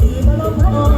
สีบรมโอ